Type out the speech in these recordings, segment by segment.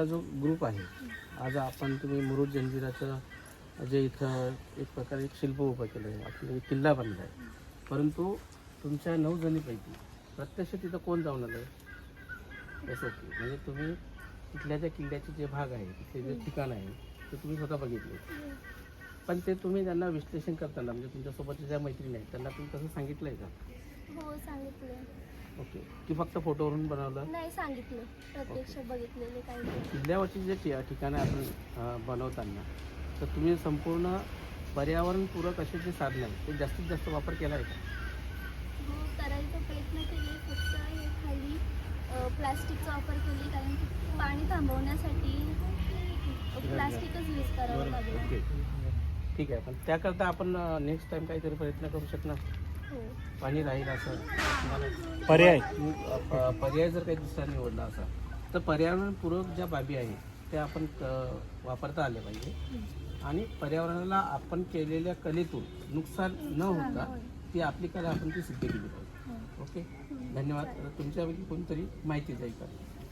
आपला जो ग्रुप आहे आज आपण तुम्ही मुरुड जंजिराचं जे इथं एक प्रकारे एक शिल्प उभं केलं आहे आपलं एक किल्ला बनला आहे परंतु तुमच्या नऊ जणीपैकी प्रत्यक्ष तिथं कोण जाऊन आलं आहे एस की म्हणजे तुम्ही तिथल्या ज्या किल्ल्याचे जे भाग आहे तिथले जे ठिकाण आहे ते तुम्ही स्वतः बघितले. पण ते तुम्ही त्यांना विश्लेषण करताना म्हणजे तुमच्यासोबतच्या ज्या मैत्रिणी आहेत त्यांना तुम्ही तसं सांगितलं आहे का? हो सांगितलं ओके. की फक्त फोटोवरून बनवलं? नाही सांगितलं. प्रत्यक्ष बघितलेले काही नाही. किल्ल्यावरची जे ठि- ठिकाणं आपण अ, बनवताना तर तुम्ही संपूर्ण पर्यावरणपूरक असे जे साधनं आहेत ते जास्तीत जास्त वापर केला आहे का? हो करायचा प्रयत्न केले. फक्त हे खाली अ, प्लास्टिकचा वापर केले कारण की पाणी थांबवण्यासाठी प्लास्टिकच यूज करावं लागलं. ओके. ठीक आहे. पण त्याकरता आपण नेक्स्ट टाइम काहीतरी प्रयत्न करू शकणार. पाणी राहील असं. तुम्हाला पर्याय. प- पर्याय जर काही दुसरा निवडला असा तर पर्यावरणपूरक ज्या बाबी आहेत त्या आपण क- वापरता आल्या पाहिजे. आणि पर्यावरणाला आपण केलेल्या कलेतून नुकसान न होता ती आपली कला आपण ती सिद्ध केली पाहिजे. ओके? धन्यवाद. तुमच्यापैकी कोणतरी माहिती जाईल का?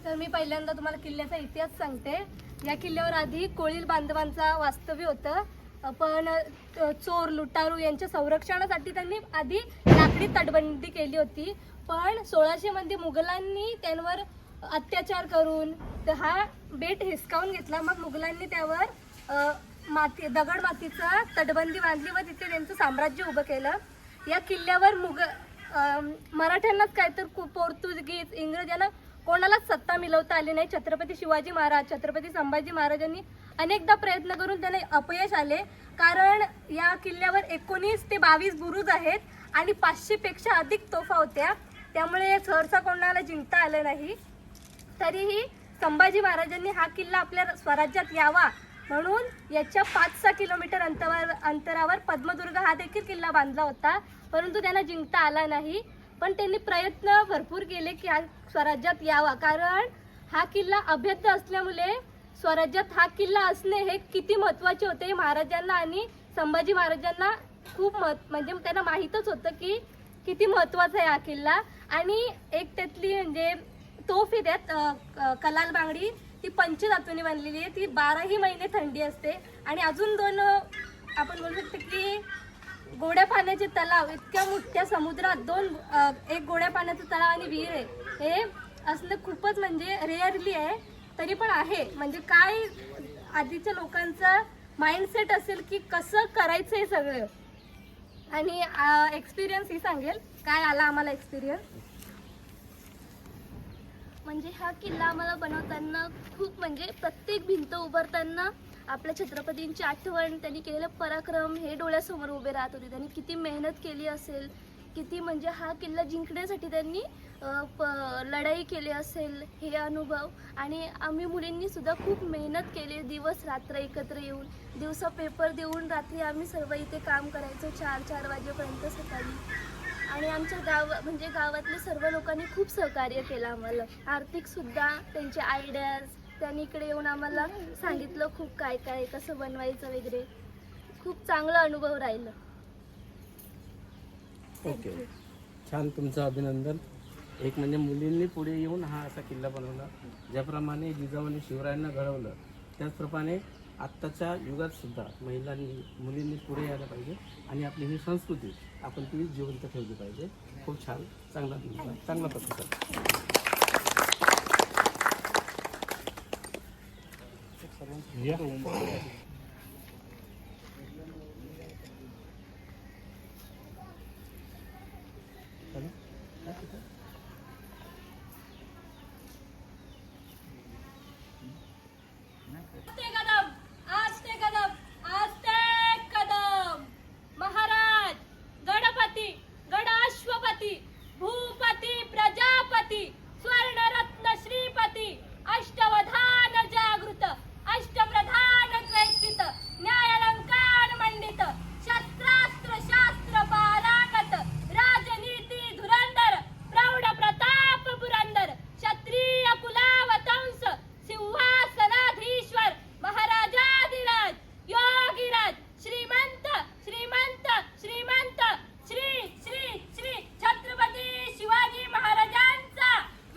तर मी पहिल्यांदा तुम्हाला किल्ल्याचा इतिहास सांगते. या किल्ल्यावर आधी कोळील बांधवांचा वास्तव्य होतं. पण चोर लुटारू यांच्या संरक्षणासाठी त्यांनी आधी लाकडी तटबंदी केली होती. पण सोळाशे मध्ये मुघलांनी त्यांवर अत्याचार करून हा बेट हिसकावून घेतला. मग मुघलांनी त्यावर माती दगड मातीचा तटबंदी बांधली व तिथे त्यांचं साम्राज्य उभं केलं. या किल्ल्यावर मुघ मराठ्यांनाच काय तर कु- पोर्तुगीज इंग्रज यांना कोणालाच सत्ता मिळवता आली नाही. छत्रपती शिवाजी महाराज छत्रपती संभाजी महाराजांनी अनेकदा प्रयत्न करून त्यांना अपयश आले. कारण या किल्ल्यावर एकोणीस ते बावीस बुरुज आहेत आणि पाचशे पेक्षा अधिक तोफा होत्या. त्यामुळे सहरसा कोणाला जिंकता आलं नाही. तरीही संभाजी महाराजांनी हा किल्ला आपल्या स्वराज्यात यावा म्हणून याच्या पाच सहा किलोमीटर अंतरावर अंतरावर पद्मदुर्ग हा देखील किल्ला बांधला होता. परंतु त्यांना जिंकता आला नाही. पण त्यांनी प्रयत्न भरपूर केले की हा स्वराज्यात यावा. कारण हा किल्ला अभेद्य असल्यामुळे स्वराज्यात हा किल्ला असणे हे किती महत्त्वाचे होते हे महाराजांना आणि संभाजी महाराजांना खूप महत् म्हणजे त्यांना माहीतच होतं की किती महत्त्वाचा आहे हा किल्ला. आणि एक त्यातली म्हणजे तोफ आहे त्यात क- कलाल बांगडी ती पंचधातूने बनलेली आहे. ती बाराही महिने थंडी असते. आणि अजून दोन आपण बोलू शकतो की गोड्या पाण्याचे तलाव इतक्या मोठ्या समुद्रात दोन एक गोड्या पाण्याचा तलाव आणि विहीर आहे. हे असणं खूपच म्हणजे रेअरली आहे. तरी पण आहे. म्हणजे काय आधीच्या लोकांचं माइंडसेट असेल की कसं करायचं हे सगळं. आणि एक्सपिरियन्स ही सांगेल. काय आला आम्हाला एक्सपिरियन्स म्हणजे हा किल्ला आम्हाला बनवताना खूप म्हणजे प्रत्येक भिंत उभारताना आपल्या छत्रपतींची आठवण त्यांनी केलेलं पराक्रम हे डोळ्यासमोर उभे राहत होते. त्यांनी किती मेहनत केली असेल किती म्हणजे हा किल्ला जिंकण्यासाठी त्यांनी लढाई केली असेल हे अनुभव. आणि आम्ही मुलींनी सुद्धा खूप मेहनत केली दिवस रात्र एकत्र येऊन. दिवसा पेपर देऊन रात्री आम्ही सर्व इथे काम करायचो चार चार वाजेपर्यंत सकाळी. आणि आमच्या गाव म्हणजे गावातले सर्व लोकांनी खूप सहकार्य केलं आम्हाला. आर्थिक सुद्धा त्यांचे आयडियाज त्यांनी इकडे येऊन आम्हाला सांगितलं खूप काय काय कसं बनवायचं वगैरे. खूप चांगला अनुभव राहिलं. ओके छान तुमचं अभिनंदन. एक म्हणजे मुलींनी पुढे येऊन हा असा किल्ला बनवला ज्याप्रमाणे जिजाऊने शिवरायांना घडवलं. त्याचप्रमाणे आत्ताच्या युगात सुद्धा महिलांनी मुलींनी पुढे यायला पाहिजे आणि आपली ही संस्कृती आपण ती जिवंत ठेवली पाहिजे. खूप छान चांगला चांगला प्रतिसाद या ते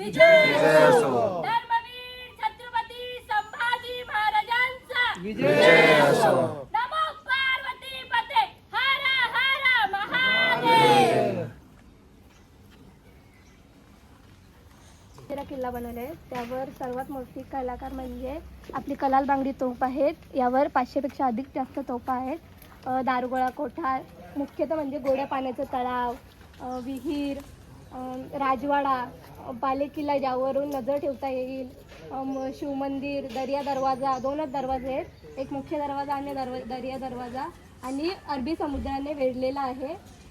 विजय किल्ला बनवला त्यावर सर्वात मोठी कलाकार म्हणजे आपली कलाल बांगडी तोफ आहेत. यावर पाचशेपेक्षा अधिक जास्त तोफा आहेत. अ, दारुगोळा कोठार मुख्यतः म्हणजे गोड्या पाण्याचा तळाव विहीर राजवाडा बालेकिल्ला ज्यावरून नजर ठेवता येईल. म- शिवमंदिर दर्या दरवाजा दोनच दरवाजे आहेत. एक मुख्य दरवाजा आणि दरवा दर्या दरवाजा. आणि अरबी समुद्राने वेढलेला आहे.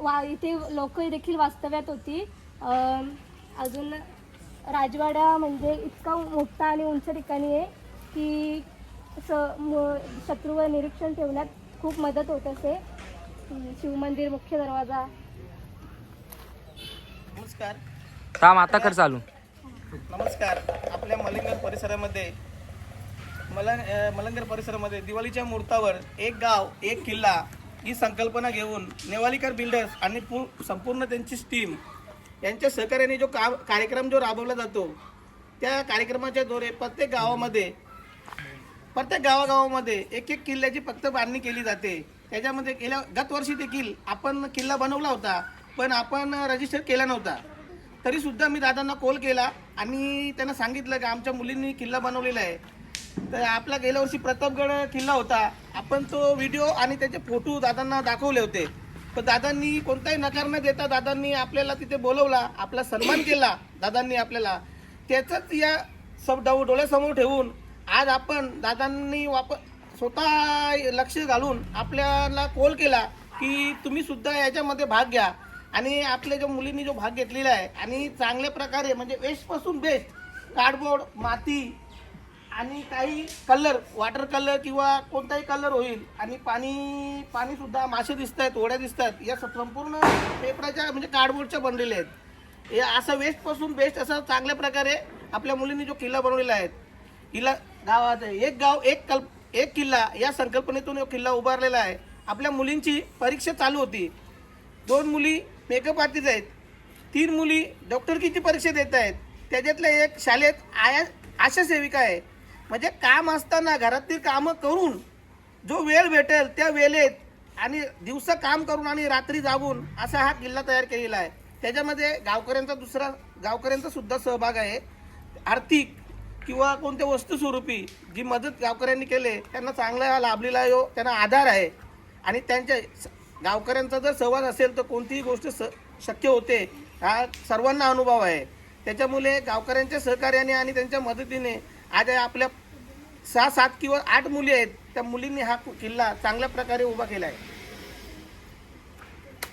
वा इथे लोक देखील वास्तव्यात होती. अजून राजवाडा म्हणजे इतका मोठा आणि उंच ठिकाणी आहे की स म- शत्रूवर निरीक्षण ठेवण्यात खूप मदत होत असे. शिवमंदिर मुख्य दरवाजा. नमस्कार. थांब आता कर चालू. नमस्कार. आपल्या मलिंगर परिसरामध्ये मलं अ, मलंगर परिसरामध्ये दिवाळीच्या मुहूर्तावर एक गाव एक किल्ला ही संकल्पना घेऊन नेवालीकर बिल्डर्स आणि पू संपूर्ण त्यांची टीम यांच्या सहकार्याने जो का कार्यक्रम जो राबवला जातो त्या कार्यक्रमाच्या द्वारे प्रत्येक गावामध्ये प्रत्येक गावागावामध्ये एक एक किल्ल्याची फक्त बांधणी केली जाते. त्याच्यामध्ये गेल्या गत वर्षी देखील आपण किल्ला बनवला होता. पण आपण रजिस्टर केला नव्हता. तरी सुद्धा मी दादांना कॉल केला आणि त्यांना सांगितलं की आमच्या मुलींनी किल्ला बनवलेला आहे. तर आपला गेल्या वर्षी प्रतापगड किल्ला होता. आपण तो व्हिडिओ आणि त्याचे फोटो दादांना दाखवले होते. पण दादांनी कोणताही नकार न देता दादांनी आपल्याला तिथे बोलवला आपला सन्मान केला दादांनी आपल्याला. त्याचंच या सब डाऊ डोळ्यासमोर ठेवून आज आपण दादांनी वापर स्वतः लक्ष घालून आपल्याला कॉल केला की तुम्ही सुद्धा याच्यामध्ये भाग घ्या. आणि आपल्या ज्या मुलींनी जो भाग घेतलेला आहे आणि चांगल्या प्रकारे म्हणजे वेस्टपासून बेस्ट कार्डबोर्ड माती आणि काही कलर वॉटर कलर किंवा कोणताही कलर होईल आणि पाणी पाणीसुद्धा मासे दिसत आहेत ओढ्या दिसत आहेत या संपूर्ण पेपराच्या म्हणजे कार्डबोर्डच्या बनलेल्या आहेत. हे असं वेस्टपासून बेस्ट असं चांगल्या प्रकारे आपल्या मुलींनी जो किल्ला बनवलेला आहे किल्ला गावाचा एक गाव एक कल्प एक किल्ला या संकल्पनेतून किल्ला उभारलेला आहे. आपल्या मुलींची परीक्षा चालू होती. दोन मुली मेकअप आर्टिस्ट आहेत. तीन मुली डॉक्टरकीची परीक्षा देत आहेत. त्याच्यातल्या एक शाळेत आया आशा सेविका आहे. म्हणजे काम असताना घरातील कामं करून जो वेळ भेटेल त्या वेळेत आणि दिवसा काम करून आणि रात्री जागून असा हा किल्ला तयार केलेला आहे. त्याच्यामध्ये गावकऱ्यांचा दुसरा गावकऱ्यांचा सुद्धा सहभाग आहे. आर्थिक किंवा कोणत्या वस्तूस्वरूपी जी मदत गावकऱ्यांनी केले त्यांना चांगला लाभलेला यो त्यांना आधार आहे. आणि त्यांच्या स- गावकऱ्यांचा जर सहवास असेल तर कोणतीही गोष्ट स शक्य होते हा सर्वांना अनुभव आहे. त्याच्यामुळे गावकऱ्यांच्या सहकार्याने आणि त्यांच्या मदतीने आज आपल्या सहा सात किंवा आठ मुली आहेत त्या मुलींनी हा कु- किल्ला चांगल्या प्रकारे उभा केला आहे.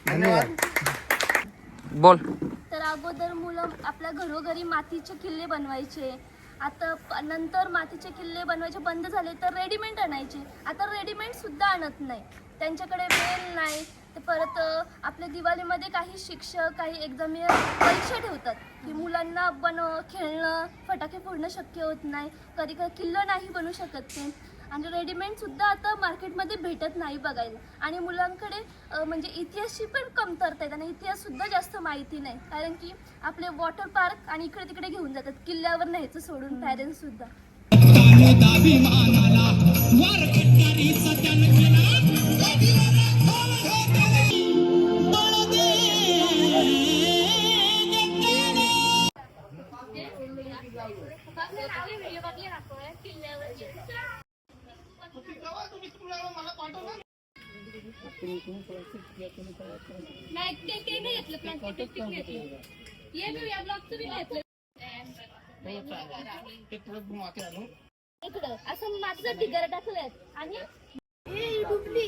धन्यवाद. बोल. तर अगोदर मुलं आपल्या घरोघरी मातीचे किल्ले बनवायचे. आता प- नंतर मातीचे किल्ले बनवायचे बंद झाले तर रेडीमेड आणायचे. आता रेडीमेड सुद्धा आणत नाही. त्यांच्याकडे वेळ नाही ते परत आपल्या दिवाळीमध्ये काही शिक्षक काही एक्झाम परीक्षा ठेवतात की मुलांना बनव खेळणं फटाके फोडणं शक्य होत नाही कधी कधी किल्लं नाही बनवू शकत ते. आणि रेडीमेड सुद्धा आता मार्केटमध्ये भेटत नाही बघायला. आणि मुलांकडे म्हणजे इतिहासची पण कमतरता आहे आणि इतिहास सुद्धा जास्त माहिती नाही. कारण की आपले वॉटर पार्क आणि इकडे तिकडे घेऊन जातात. किल्ल्यावर न्यायचं सोडून पॅरेंट्स नाही ते ते नाही घेतलं प्लास्टिक घेतलं ये मी या ब्लॉगचं बी घेतलं इकडं असं माझं ढिगारा टाकलंय आणि डुबली